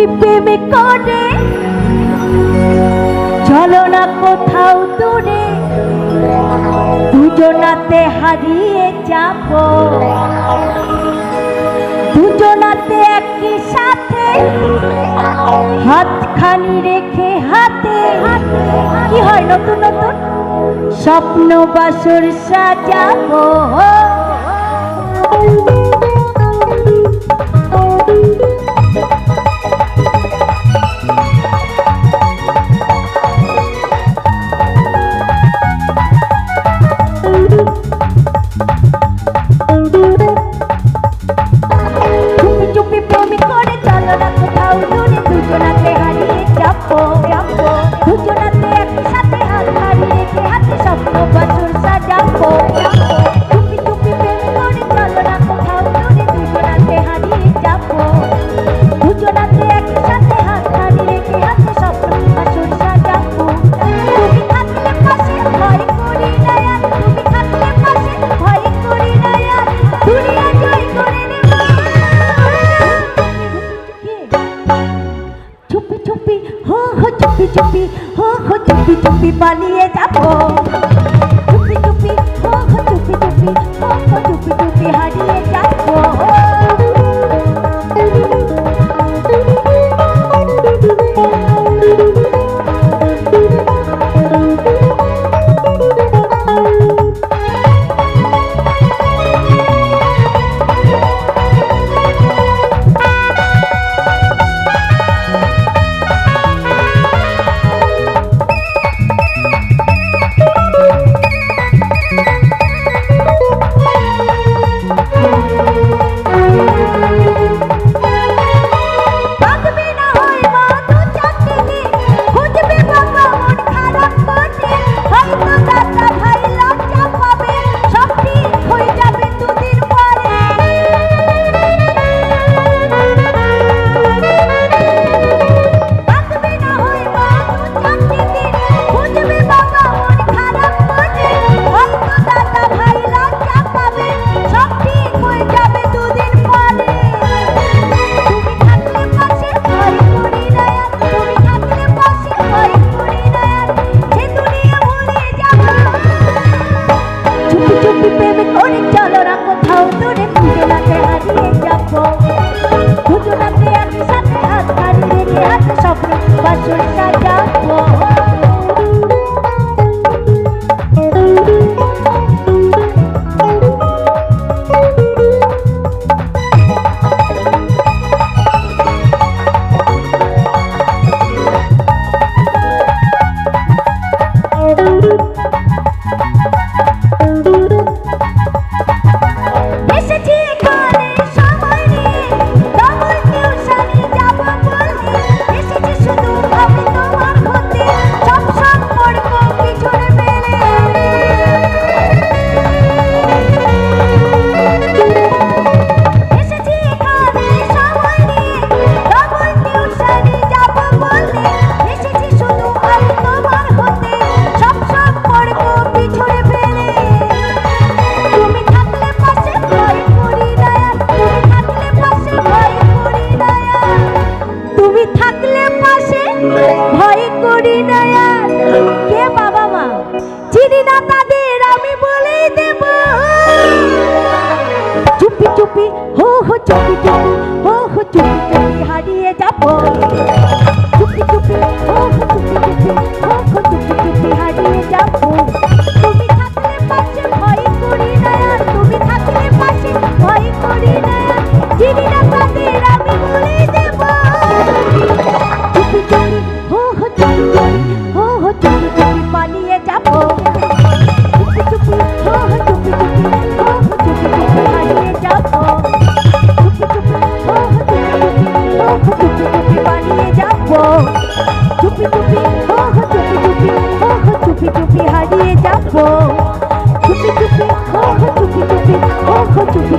যদি প্রেমে করে চলো না কোথাও দূরে, দুজনাতে হারিয়ে যাব। দুজনাতে একই সাথে, হাতখানি রেখে হাতে। কি হয় নতুন নতুন? স্বপ্ন বাসর সাজাবো। টুপি টুপি পালিয়ে যাব। চুপি হো হো চুপি চুপি হো হো চুপি চুপি হারিয়ে যাব। चुपी चुपी बानिए जाओ। चुपी चुपी हो हो चुपी चुपी हो हो चुपी चुपी हारिए जाओ। चुपी चुपी हो हो चुपी चुपी हो हो चुपी